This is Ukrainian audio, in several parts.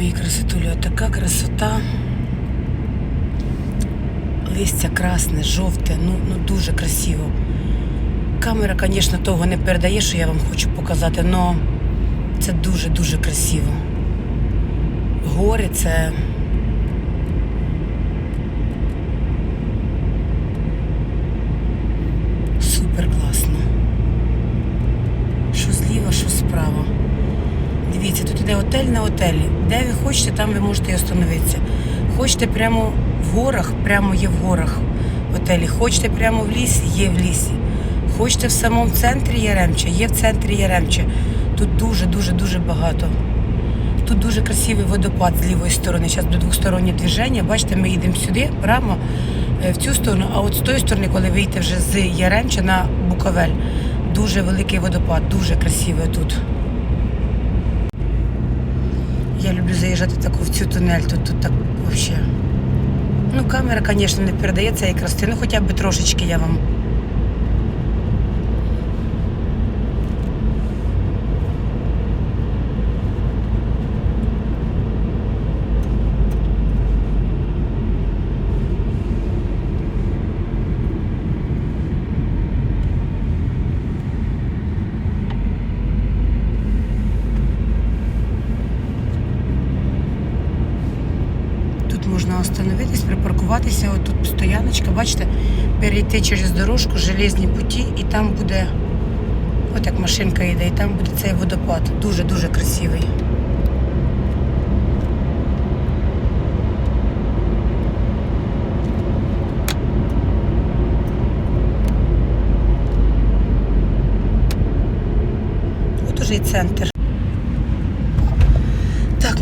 мої красотулі, така красота. Листя красне, жовте, ну, ну дуже красиво. Камера, звісно, того не передає, що я вам хочу показати, але це дуже-дуже красиво. Гори це. Супер класно. Що зліва, що справа. Дивіться, тут іде отель на отелі. Де ви хочете, там ви можете і остановитися. Хочете прямо в горах, прямо є в горах отелі. Хочете прямо в лісі, є в лісі. Хочете в самому центрі Яремча, є в центрі Яремча. Тут дуже-дуже дуже багато. Тут дуже красивий водопад з лівої сторони. Зараз буде двостороннє движення. Бачите, ми їдемо сюди, прямо е, в цю сторону. А от з тої сторони, коли ви йдете вже з Яремча на Буковель, дуже великий водопад, дуже красивий тут. Я люблю заїжджати таку в цю тунель, тут, тут так взагалі. Ну, камера, звісно, не передає цієї краси, ну хоча б трошечки я вам. Тут можна остановитись, припаркуватися. От тут стояночка, бачите, перейти через дорожку, железні путі, і там буде, от як машинка йде, і там буде цей водопад. Дуже-дуже красивий. От уже і центр.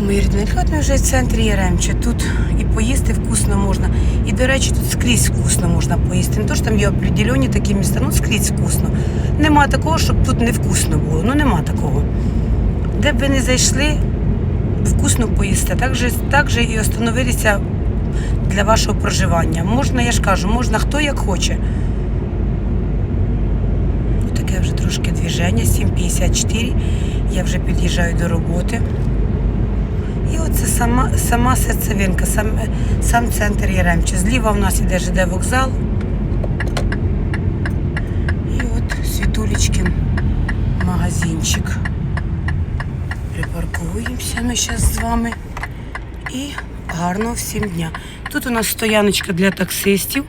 Мої от ми вже в центрі Яремче. Тут і поїсти вкусно можна. І, до речі, тут скрізь вкусно можна поїсти. Не то, що там є определені такі міста, ну скрізь вкусно. Нема такого, щоб тут не вкусно було. Ну нема такого. Де б ви не зайшли, вкусно поїсти. Так же, так же і остановитися для вашого проживання. Можна, я ж кажу, можна хто як хоче. Таке вже трошки движення, 7.54. Я вже під'їжджаю до роботи. І оце сама, сама серцевинка, сам, сам центр Яремча. Зліва у нас іде ЖД вокзал. І от світулечкин магазинчик. Припаркуємося ми зараз з вами. І гарного всім дня. Тут у нас стояночка для таксистів.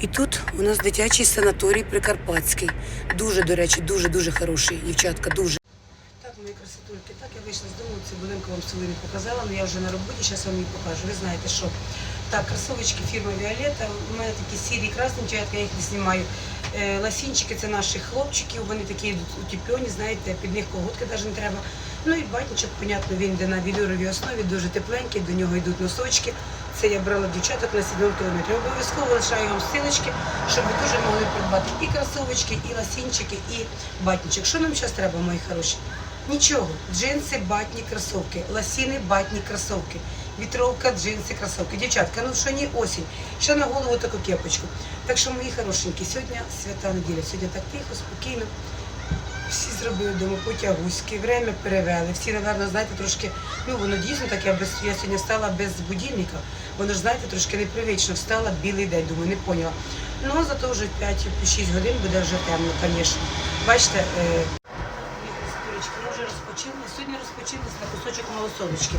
І тут у нас дитячий санаторій Прикарпатський. Дуже, до речі, дуже-дуже хороший, дівчатка, дуже. Так, мої красотульки, так я вийшла з дому, цю будинку вам не показала, але я вже на роботі, зараз вам її покажу. Ви знаєте, що так, кросовочки фірми Віолетта. У мене такі сірі красні, я їх не знімаю. Е, Ласінчики це наших хлопчиків, вони такі йдуть утеплені, знаєте, під них колготки навіть не треба. Ну і батничок, понятно, він йде на вілюровій основі, дуже тепленький, до нього йдуть носочки. Це я брала дівчаток на 7 кілометрі. Обов'язково лишаю вам силочки, щоб ви дуже могли придбати і кросовочки, і ласінчики, і батничок. Що нам зараз треба, мої хороші? Нічого. Джинси, батні, кросовки, ласіни, батні, кросовки, вітровка, джинси, кросовки. Дівчатка, ну що не осінь. Ще на голову таку кепочку. Так що, мої хорошенькі, сьогодні свята неділя, сьогодні так тихо, спокійно. Всі зробили дома потягуськи, время перевели. Всі, напевно, знаєте, трошки, ну воно дійсно таке, без, я сьогодні встала без будильника. Воно ж, знаєте, трошки непривично встала білий день, думаю, не поняла. Ну, зато вже 5-6 годин буде вже темно, звісно. Бачите, е, ми вже розпочили. Сьогодні розпочилися на кусочок малосолочки.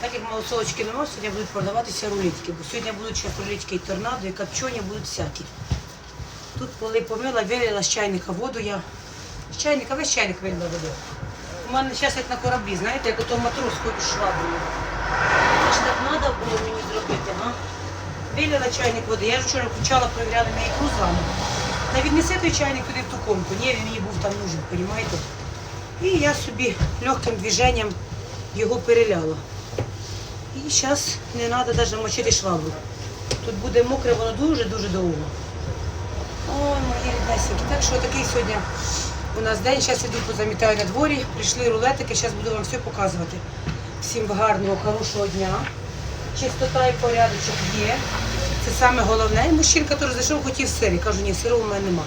Так як малосолочки нема, сьогодні будуть продаватися рулетики, бо сьогодні будуть ще рулетики і торнадо, і копчені будуть всякі. Тут коли помила, вилила з чайника воду, я з чайника, весь чайник вилила воду. У мене зараз як на кораблі, знаєте, як ото матрос ходить шваброю. Це ж так треба було мені зробити, га? Вилила чайник води. Я ж вчора включала, перевіряла на ікру з вами. Та віднеси той чайник туди в ту комнату. Ні, він мені був там нужен, розумієте? І я собі легким движенням його переляла. І зараз не треба навіть мочити швабру. Тут буде мокре, воно дуже-дуже довго. Ой, мої ріднесенькі. Так що такий сьогодні у нас день. Зараз іду позамітаю на дворі. Прийшли рулетики, зараз буду вам все показувати. Всім гарного, хорошого дня. Чистота і порядочок є. Це саме головне. Мужчинка теж зайшов, хотів сирі. Кажу, ні, сиру у мене нема.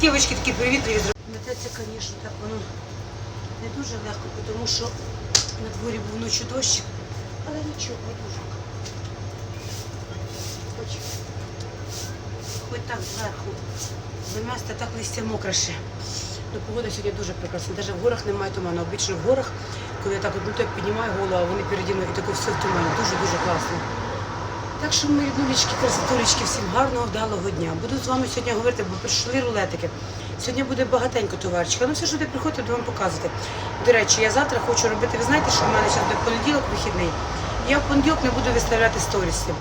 Дівчатки такі привітливі. Мететься, звісно, так воно не дуже легко, тому що на дворі був ночі дощ. але нічого, подушок. Хоч, хоч так зверху. Замести так листя мокре ще. Ну, погода сьогодні дуже прекрасна. Навіть в горах немає туману. Обично в горах, коли я так от, ну, піднімаю голову, а вони переді мною і таке все в тумані. Дуже-дуже класно. Так що, мої ріднулечки, красотулечки, всім гарного, вдалого дня. Буду з вами сьогодні говорити, бо прийшли рулетики. Сьогодні буде багатенько товарчика. Ну все, що буде приходити, буду вам показувати. До речі, я завтра хочу робити. Ви знаєте, що в мене зараз буде понеділок вихідний. Я в понеділок не буду виставляти сторіси.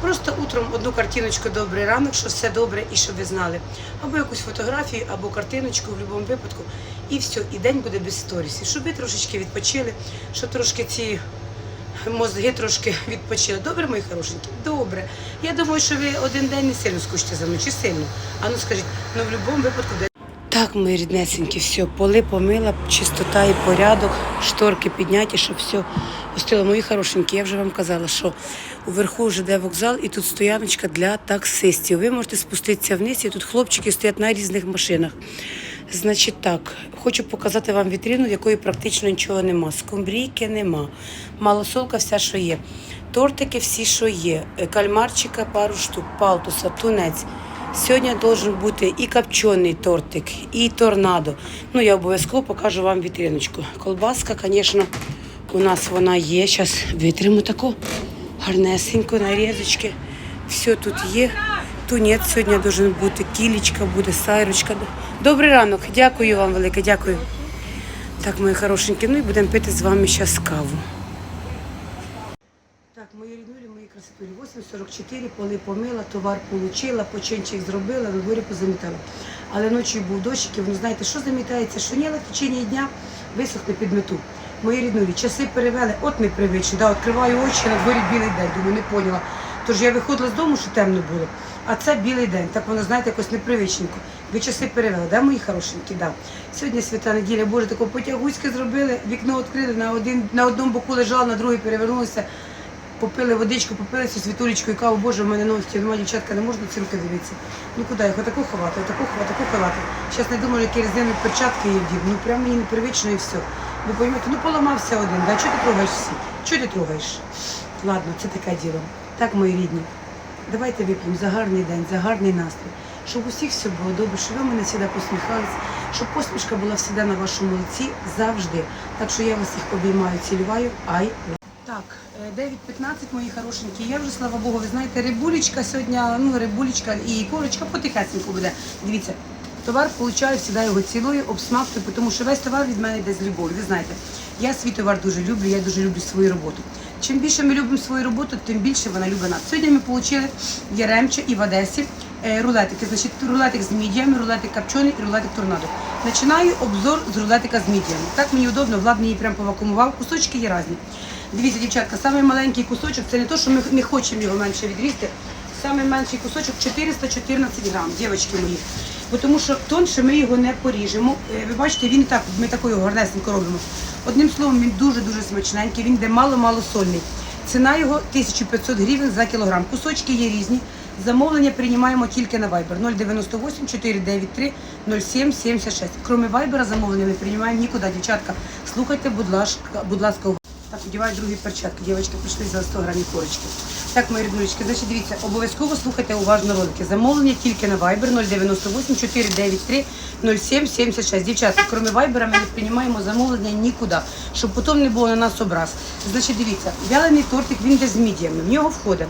Просто утром одну картиночку добрий ранок, що все добре і щоб ви знали. Або якусь фотографію, або картиночку в будь-якому випадку. І все, і день буде без сторісів. Щоб ви трошечки відпочили, щоб трошки ці мозги трошки відпочили. Добре, мої хорошенькі? Добре. Я думаю, що ви один день не сильно скучите за мною, чи сильно. А ну скажіть, ну в будь-якому випадку. Так, мої ріднесенькі, все, поли помила, чистота і порядок, шторки підняті, щоб все остило. Мої хорошенькі, я вже вам казала, що уверху вже де вокзал, і тут стояночка для таксистів. Ви можете спуститися вниз, і тут хлопчики стоять на різних машинах. Значить так, хочу показати вам вітрину, в якої практично нічого нема. Скумбрійки нема, малосолка вся, що є. Тортики всі, що є. Кальмарчика пару штук, палтуса, тунець. Сьогодні должен бути і копчений тортик, і торнадо. Ну, я обов'язково покажу вам вітриночку. Колбаска, звісно, у нас вона є. Зараз витримо таку гарнесенько, нарізочки. Все тут є. Тунець сьогодні должен бути, кілечка буде, сайрочка. Добрий ранок, дякую вам велике, дякую. Так, мої хорошенькі, ну і будемо пити з вами зараз каву. Так, мої ріднулі, мої красотулі. 8.44, поли помила, товар получила, починчик зробила, на дворі позамітала. Але ночі був дощик, і ви знаєте, що замітається, але в течение дня висохне під мету. Мої ріднулі, часи перевели, от ми привичні, да, відкриваю очі, на дворі білий день, думаю, не поняла. Тож я виходила з дому, що темно було, а це білий день, так воно, знаєте, якось непривичненько. Ви часи перевели, да, мої хорошенькі, да. Сьогодні свята неділя, Боже, таку потягуськи зробили, вікно відкрили, на, один, на одному боку лежало, на другий перевернулося попили водичку, попили цю світулечку і каву, боже, в мене новості, немає дівчатка, не можна ці дивитися. Ну куди їх? Отаку ховати, отаку ховати, таку ховати. Зараз не думаю, які резинові перчатки я вдів. Ну прям мені непривично і все. Ви розумієте, ну поламався один, да? чого ти трогаєш всі? Чого ти трогаєш? Ладно, це таке діло. Так, мої рідні, давайте вип'ємо за гарний день, за гарний настрій. Щоб у всіх все було добре, щоб ви мене завжди посміхались, щоб посмішка була завжди на вашому лиці завжди. Так що я вас всіх обіймаю, цілюваю. Ай. Так, е, 9.15, мої хорошенькі. Я вже, слава Богу, ви знаєте, рибулечка сьогодні, ну, рибулечка і корочка потихесенько буде. Дивіться, товар получаю, завжди його цілую, обсмактую, тому що весь товар від мене йде з любов'ю. Ви знаєте, я свій товар дуже люблю, я дуже люблю свою роботу. Чим більше ми любимо свою роботу, тим більше вона любить. Сьогодні ми отримали Яремче і в Одесі е, рулетики. Значить, рулетик з мідіями, рулетик копчений і рулетик торнадо. Починаю обзор з рулетика з мідіями. Так мені удобно, Влад мені прям повакумував. Кусочки є різні. Дивіться, дівчатка, самий маленький кусочок, це не то, що ми не хочемо його менше відрізати. Самий менший кусочок 414 грам, дівчатки мої. Бо тому що тонше ми його не поріжемо. Е, Ви бачите, він і так, ми такою гарнесенько робимо. Одним словом, він дуже-дуже смачненький, він йде мало-мало сольний. Ціна його 1500 гривень за кілограм. Кусочки є різні. Замовлення приймаємо тільки на Viber 098 493 0776. Кроме Viber замовлення не приймаємо нікуди, дівчатка. Слухайте, будь ласка, будь ласка, Так, одіваю другі перчатки. Дівчатки прийшли за 100 грамів корочки. Так, мої ріднулечки, значить, дивіться, обов'язково слухайте уважно ролики. Замовлення тільки на Viber 098 493 0776. Дівчатки, крім Viber, ми не приймаємо замовлення нікуди, щоб потім не було на нас образ. Значить, дивіться, вялений тортик, він йде з мідіями. В нього входить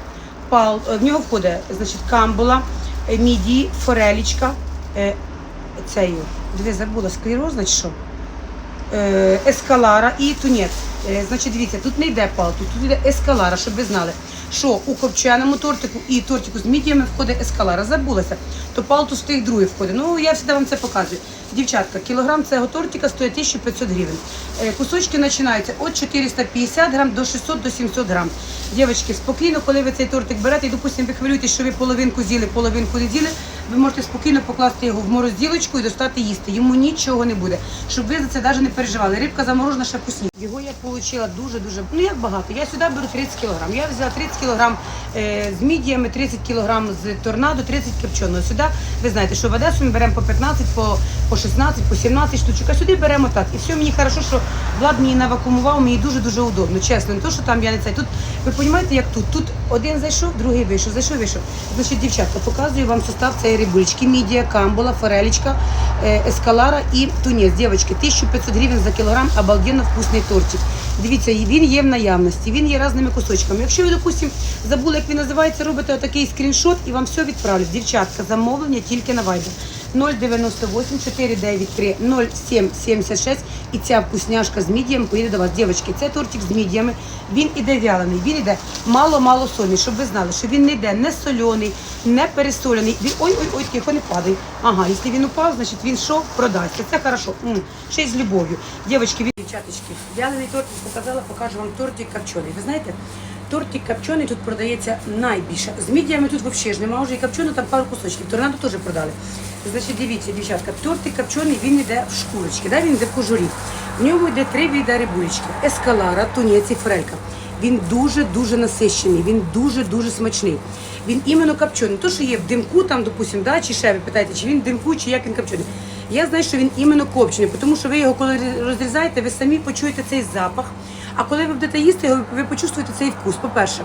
пал, е, в нього входить, значить, камбула, е, мідії, форелічка, е, цею, дві забула, склероз, значить що? Е, ескалара і тунець. Значить, дивіться, тут не йде палту, тут йде ескалара, щоб ви знали, що у копченому тортику і тортику з мідіями входить ескалара. Забулася, то палтус в тих другий входить. Ну, я завжди вам це показую. Дівчатка, кілограм цього тортика стоїть 1500 гривень. Е, Кусочки починаються від 450 грам до 600 до 700 грам. Дівчатки, спокійно, коли ви цей тортик берете, і, допустимо, ви хвилюєтесь, що ви половинку з'їли, половинку не з'їли, ви можете спокійно покласти його в морозилочку і достати їсти. Йому нічого не буде. Щоб ви за це навіть не переживали. Рибка заморожена ще вкусніше. Його я отримала дуже-дуже, ну як багато. Я сюди беру 30 кг. Я взяла 30 кг е, з мідіями, 30 кг з торнадо, 30 копченого. Сюди, ви знаєте, що в Одесу ми беремо по 15, по, по 16, по 17 штучок, а сюди беремо так. І все, мені хорошо, що Влад мені навакумував, мені дуже-дуже удобно, чесно. Не то, що там я не це. Тут, ви розумієте, як тут? Тут один зайшов, другий вийшов, зайшов, вийшов. Значить, дівчатка, показую вам состав цієї рибулечки. Мідія, камбула, форелечка, е, ескалара і тунець. Дівчатки, 1500 гривень за кілограм, обалденно вкусний тортик. Дивіться, він є в наявності, він є різними кусочками. Якщо ви, допустим, забули, як він називається, робите отакий скріншот і вам все відправлять. Дівчатка, замовлення тільки на Viber. 098 493 0776 і ця вкусняшка з мідіями поїде до вас. Дівчатки, це тортик з мідіями. Він іде вялений, він іде мало-мало сольний, щоб ви знали, що він не йде не соляний, не пересолений. Він ой, ой, ой, тихо не падає. Ага, якщо він упав, значить він що продасться. Це хорошо. М, Ще й з любов'ю. Дівчатки, він- дівчаточки, вялений тортик показала, покажу вам тортик копчений. Ви знаєте? Тортик копчений тут продається найбільше. З мідіями тут взагалі ж немає, вже і копченого там пару кусочків. Торнадо теж продали. Значить, дивіться, дівчатка, тортик копчений, він йде в шкурочки, да? він йде в кожурі. В ньому йде три види рибулечки. Ескалара, тунець і форелька. Він дуже-дуже насищений, він дуже-дуже смачний. Він іменно копчений. То, що є в димку, там, допустим, да, чи ще ви питаєте, чи він димку, чи як він копчений. Я знаю, що він іменно копчений, тому що ви його, коли розрізаєте, ви самі почуєте цей запах. А коли ви будете їсти його, ви почувствуєте цей вкус. По-перше,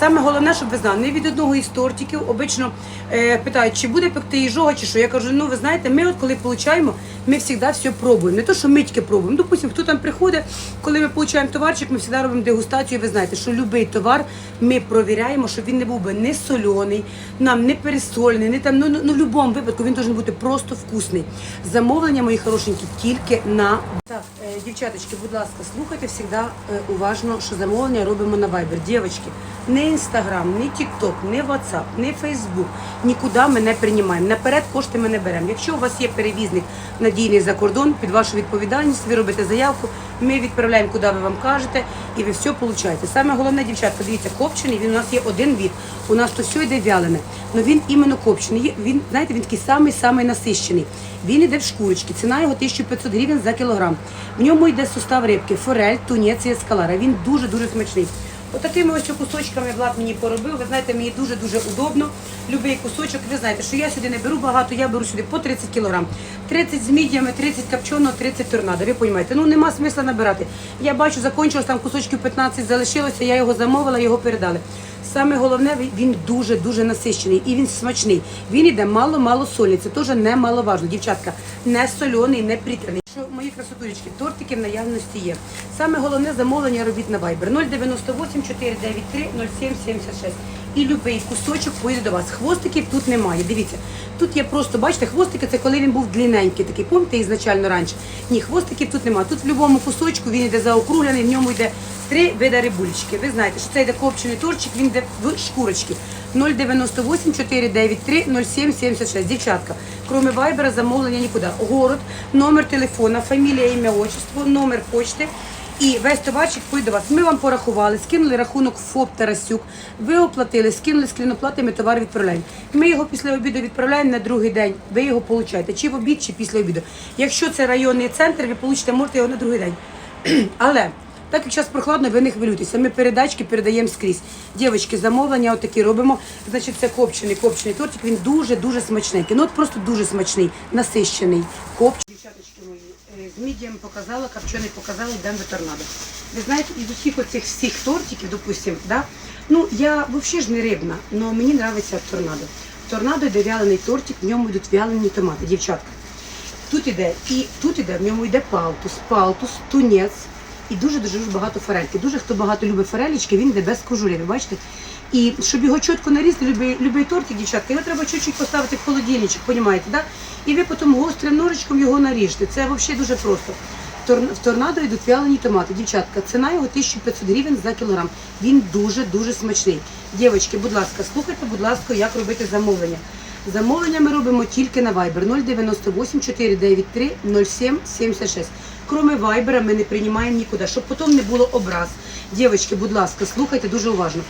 саме головне, щоб ви знали, не від одного із тортиків обично е, питають, чи буде пекти їжога, чи що. Я кажу, ну ви знаєте, ми от коли получаємо, ми завжди все пробуємо. Не то, що ми тільки пробуємо. Допустим, хто там приходить, коли ми получаємо товарчик, ми завжди робимо дегустацію. Ви знаєте, що будь-який товар ми провіряємо, щоб він не був би не соляний, нам не пересолений, не там, ну, ну, ну в будь-якому випадку він має бути просто вкусний. Замовлення, мої хорошенькі, тільки на так, е, дівчаточки, будь ласка, слухайте завжди уважно, що замовлення робимо на Viber. Дівчатки, не Інстаграм, не Тікток, не WhatsApp, не Фейсбук. Нікуди ми не приймаємо. Наперед кошти ми не беремо. Якщо у вас є перевізник надійний за кордон, під вашу відповідальність, ви робите заявку, ми відправляємо, куди ви вам кажете, і ви все получаєте. Саме головне, дівчатка, дивіться, копчений, він у нас є один від. У нас то все йде вялене. але він іменно копчений. Він, знаєте, він такий самий-самий насищений. Він йде в шкурочки. Ціна його 1500 гривень за кілограм. В ньому йде состав рибки, форель, тунець і ескалара. Він дуже-дуже смачний. Отакими ось кусочками Влад мені поробив. Ви знаєте, мені дуже-дуже удобно. Любий кусочок. Ви знаєте, що я сюди не беру багато, я беру сюди по 30 кілограм. 30 з мідіями, 30 копченого, 30 торнадо. Ви розумієте? Ну нема смисла набирати. Я бачу, закончилось там кусочків 15 залишилося, я його замовила, його передали. Саме головне, він- дуже-дуже насищений і він смачний. Він іде мало-мало солі. Це теж немаловажно. Дівчатка, не соляний, не притряний. Що мої красотулечки, тортики в наявності є. Саме головне замовлення робіть на Viber 098 493 0776. І любий кусочок поїде до вас. Хвостиків тут немає. Дивіться, тут є просто, бачите, хвостики це коли він був длинненький, такий, пам'ятаєте, ізначально раніше. Ні, хвостиків тут немає. Тут в будь-якому кусочку він йде заокруглений, в ньому йде три вида рибулечки. Ви знаєте, що це йде копчений торчик, він йде в шкурочки. 098 493 0776. Дівчатка, кроме вайбера, замовлення нікуди. Город, номер телефона, фамілія, ім'я, отчество, номер почти. І весь товарчик поїде до вас. Ми вам порахували, скинули рахунок ФОП Тарасюк, ви оплатили, скинули з кліноплати, ми товар відправляємо. Ми його після обіду відправляємо на другий день. Ви його получаєте, чи в обід, чи після обіду. Якщо це районний центр, ви получите, можете його на другий день. Але так як зараз прохладно, ви не хвилюйтеся. Ми передачки передаємо скрізь. Дівчатки, замовлення отакі робимо. Значить, це копчений, копчений тортик. Він дуже-дуже смачненький. Ну от просто дуже смачний, насищений. Копчений. Дівчаточки мої, е, з мідієм показала, копчений показала, йдемо до торнадо. Ви знаєте, із усіх оцих всіх тортиків, допустим, да, ну я взагалі ж не рибна, але мені подобається торнадо. Торнадо йде вялений тортик, в ньому йдуть вялені томати. Дівчатка. Тут іде і тут іде, в ньому йде палтус, палтус, тунець і дуже дуже дуже багато форельки. Дуже хто багато любить форелічки, він йде без кожурі, ви бачите? І щоб його чітко нарізати, любий, тортик, дівчатка, його треба чуть-чуть поставити в холодильничок, понімаєте, да? І ви потім гострим ножичком його наріжете. Це взагалі дуже просто. В торнадо йдуть вялені томати. Дівчатка, ціна його 1500 гривень за кілограм. Він дуже-дуже смачний. Дівчатки, будь ласка, слухайте, будь ласка, як робити замовлення. Замовлення ми робимо тільки на Viber 098 493 0776. Кроме вайбера, ми не приймаємо нікуди, щоб потім не було образ. Дівчатки, будь ласка, слухайте дуже уважно.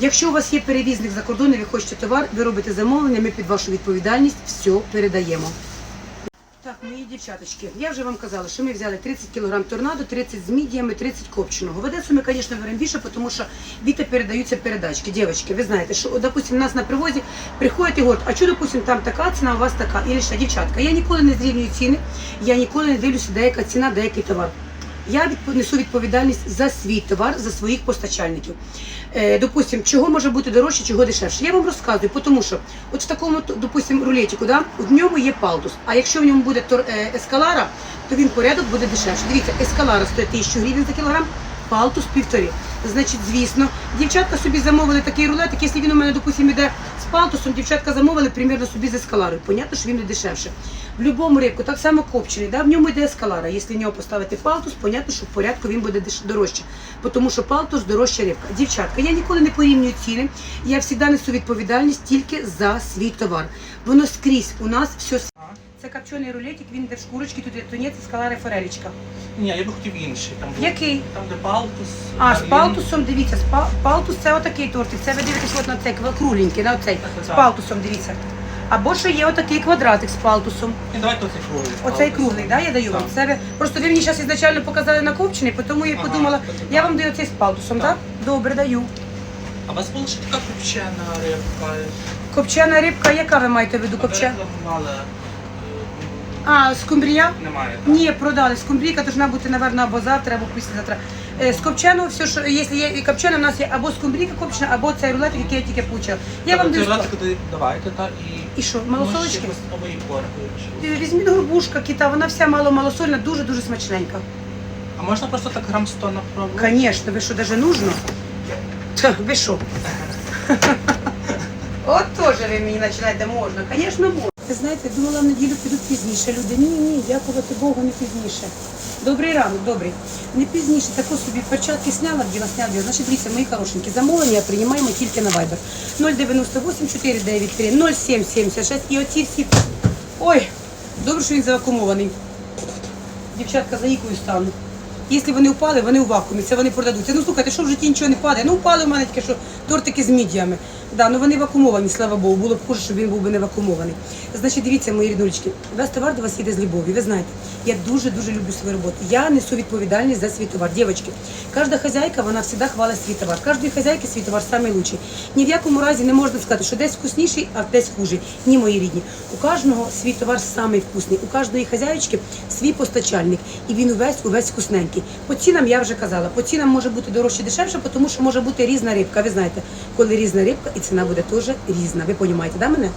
Якщо у вас є перевізник за кордоном, ви хочете товар, ви робите замовлення, ми під вашу відповідальність все передаємо. Так, мої дівчаточки, я вже вам казала, що ми взяли 30 кг торнадо, 30 з мідіями, 30 копченого. В ми, звісно, беремо більше, тому що віта передаються передачки. Дівчатки, ви знаєте, що, допустим, нас на привозі приходять і говорять, а що, допустим, там така ціна, у вас така. І ще, дівчатка, я ніколи не зрівнюю ціни, я ніколи не дивлюся, деяка ціна, деякий товар. Я несу відповідальність за свій товар, за своїх постачальників. Е, допустим, чого може бути дорожче, чого дешевше. Я вам розказую, тому що от в такому, допустим, рулетику, да, в ньому є палтус. А якщо в ньому буде е, ескалара, то він порядок буде дешевше. Дивіться, ескалара стоїть 1000 гривень за кілограм, палтус півтори. Значить, звісно, дівчатка собі замовили такий рулетик, якщо він у мене, допустим, іде з палтусом, дівчатка замовили примірно собі з ескаларою. Понятно, що він не дешевше. В будь-якому рибку, так само копчений, да, в ньому йде ескалара. Якщо в нього поставити палтус, понятно, що в порядку він буде дорожче. Тому що палтус дорожча рибка. Дівчатка, я ніколи не порівнюю ціни. Я завжди несу відповідальність тільки за свій товар. Воно скрізь у нас все. Це копчений рулетик, він йде в шкурочці, тут є тунець, і форелічка. Ні, я би хотів інший. Там був, Який? Там де палтус. А, з він- палтусом, дивіться, з па- палтус це отакий тортик. Це ви дивитесь от на цей ква- кругленький, на оцей. З так. палтусом, дивіться. Або що є отакий квадратик з палтусом. Ні, давайте оцей круглий. Оцей палтус. круглий, да, я даю вам. Так. Це ви просто ви мені зараз ізначально показали на копчений, тому я Ага, подумала, так, я вам даю цей з палтусом, так? Так. Добре, даю. А у вас була ще така копчена рибка? Копчена рибка, яка ви маєте в виду копчена? Рекламували. Е, А, скумбрія? Немає. так? Ні, продали. Скумбрійка должна бути, напевно, або завтра, або післязавтра. Е, З копченого, все, що, якщо є і у нас є або скумбрійка копчена, або цей рулетик, який я тільки получила. Я вам Тобто даю. ці ротики давайте, та і... І що, Ну, малосолочки? ще Або і порги. Візьміть горбушка, кита, вона вся мало-малосольна, дуже-дуже смачненька. А можна просто так грам 100 на пробу? Звісно, ви що, даже нужно? Та, ви що? От теж ви мені починаєте, можна, звісно, можна. Ви знаєте, думала, в неділю підуть пізніше. Люди, ні, ні, дякувати Богу, не пізніше. Добрий ранок, добрий. Не пізніше, тако собі перчатки сняла, вділа, сняла, вділа. Значить, дивіться, мої хорошенькі, замовлення приймаємо тільки на Viber. 098 493 0776 і оці всі... Ой, добре, що він завакумований. Дівчатка за ікою стану. Якщо вони впали, вони у вакуумі, це вони продадуться. Ну слухайте, що в житті нічого не падає. Ну впали в мене тільки що тортики з мідіями. Да, ну вони вакуумовані, слава Богу. Було б хуже, щоб він був би не вакуумований. Значить, дивіться, мої рідулечки, весь товар до вас їде з любові. Ви знаєте, я дуже дуже люблю свою роботу. Я несу відповідальність за свій товар. Дівчатки, кожна хазяйка вона завжди хвалить свій товар. Кожної хазяйки свій товар найкращий. Ні в якому разі не можна сказати, що десь вкусніший, а десь хужий. Ні, мої рідні. У кожного свій товар самий вкусний. У кожної хазяйочки свій постачальник. І він увесь увесь вкусненький. По цінам я вже казала, по цінам може бути дорожче дешевше, тому що може бути різна рибка. Ви знаєте, коли різна рибка, і ціна буде теж різна. Ви розумієте, да, мене?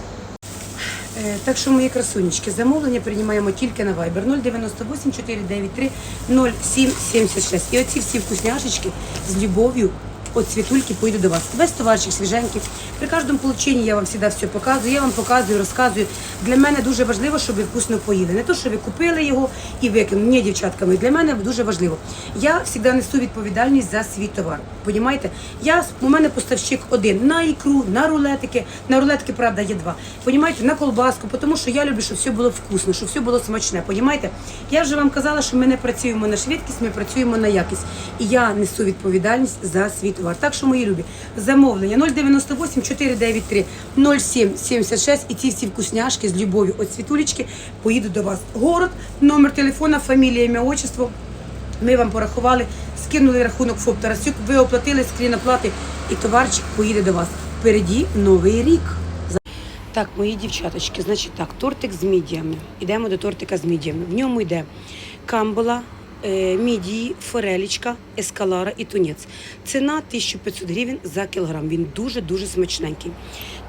Е, Так що, мої красунечки, замовлення приймаємо тільки на Viber 098 493 0776. І оці всі вкусняшечки з любов'ю от світульки поїду до вас. Весь товарчик свіженький. При кожному полученні я вам завжди все показую. Я вам показую, розказую. Для мене дуже важливо, щоб ви вкусно поїли. Не то, що ви купили його і викинули. Ні, дівчатками. Для мене дуже важливо. Я завжди несу відповідальність за свій товар. Понімаєте? Я у мене поставщик один на ікру, на рулетики. На рулетики, правда, є два. Понімаєте, на колбаску, тому що я люблю, щоб все було вкусно, щоб все було смачне. Понімаєте? Я вже вам казала, що ми не працюємо на швидкість, ми працюємо на якість. І я несу відповідальність за свій товар. Так що, мої любі, замовлення 098 493 0776 і ці всі вкусняшки з любов'ю від світулечки поїдуть до вас. Город, номер телефона, фамілія, ім'я, отчество. Ми вам порахували, скинули рахунок ФОП Тарасюк, ви оплатили скрін оплати і товарчик поїде до вас. Впереді новий рік. Так, мої дівчаточки, значить так, тортик з мідіями. Йдемо до тортика з мідіями. В ньому йде камбула, е, мідії, форелічка, ескалара і тунець. Ціна 1500 гривень за кілограм. Він дуже-дуже смачненький.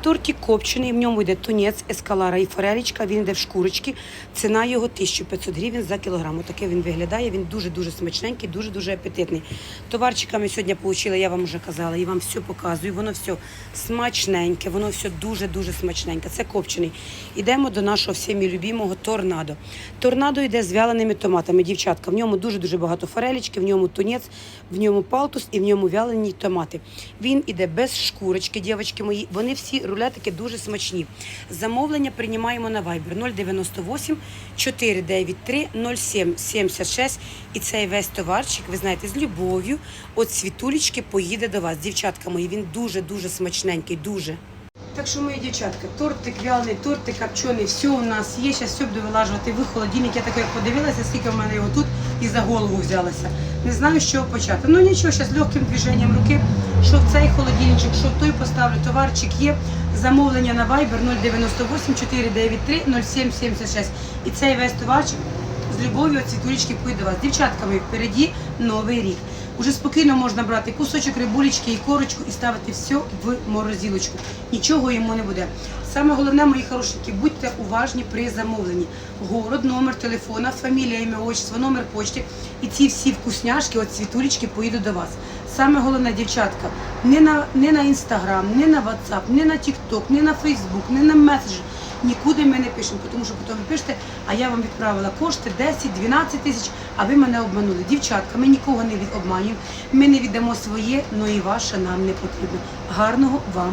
Тортик копчений, в ньому йде тунець, ескалара і форелічка, він йде в шкурочки. Ціна його 1500 гривень за кілограм. Отаке він виглядає, він дуже-дуже смачненький, дуже-дуже апетитний. Товарчиками сьогодні отримала, я вам вже казала, і вам все показую. Воно все смачненьке, воно все дуже-дуже смачненьке. Це копчений. Ідемо до нашого всіми любимого торнадо. Торнадо йде з вяленими томатами, дівчатка. В ньому дуже-дуже багато форелечки, в ньому тунець, в ньому палтус і в ньому вялені томати. Він іде без шкурочки, дівчатки мої. Вони всі рулетики дуже смачні. Замовлення приймаємо на Viber 098 493 07 76. І цей весь товарчик, ви знаєте, з любов'ю от світулечки поїде до вас. Дівчатка мої, він дуже-дуже смачненький, дуже. Так що, мої дівчатка, тортик вялений, тортик копчений, все у нас є. Зараз все буду вилажувати в холодильник. Я так як подивилася, скільки в мене його тут і за голову взялася. Не знаю, з чого почати. Ну нічого, зараз легким движенням руки, що в цей холодильничок, що в той поставлю. Товарчик є. Замовлення на Viber 098 493 0776. І цей весь товарчик з любов'ю от світулечки до вас. Дівчатками впереді новий рік. Уже спокійно можна брати кусочок рибулечки і корочку і ставити все в морозилочку. Нічого йому не буде. Саме головне, мої хорошенькі, будьте уважні при замовленні. Город, номер телефона, фамілія, ім'я, отчество, номер почти. І ці всі вкусняшки, от світулечки, поїдуть до вас. Саме головне, дівчатка, не на не на інстаграм, не на WhatsApp, не на TikTok, не на Facebook, не на меседжі. Нікуди ми не пишемо, тому що потім ви пишете, а я вам відправила кошти 10-12 тисяч, а ви мене обманули. Дівчатка, ми нікого не обманюємо, ми не віддамо своє, але і ваше нам не потрібно. Гарного вам!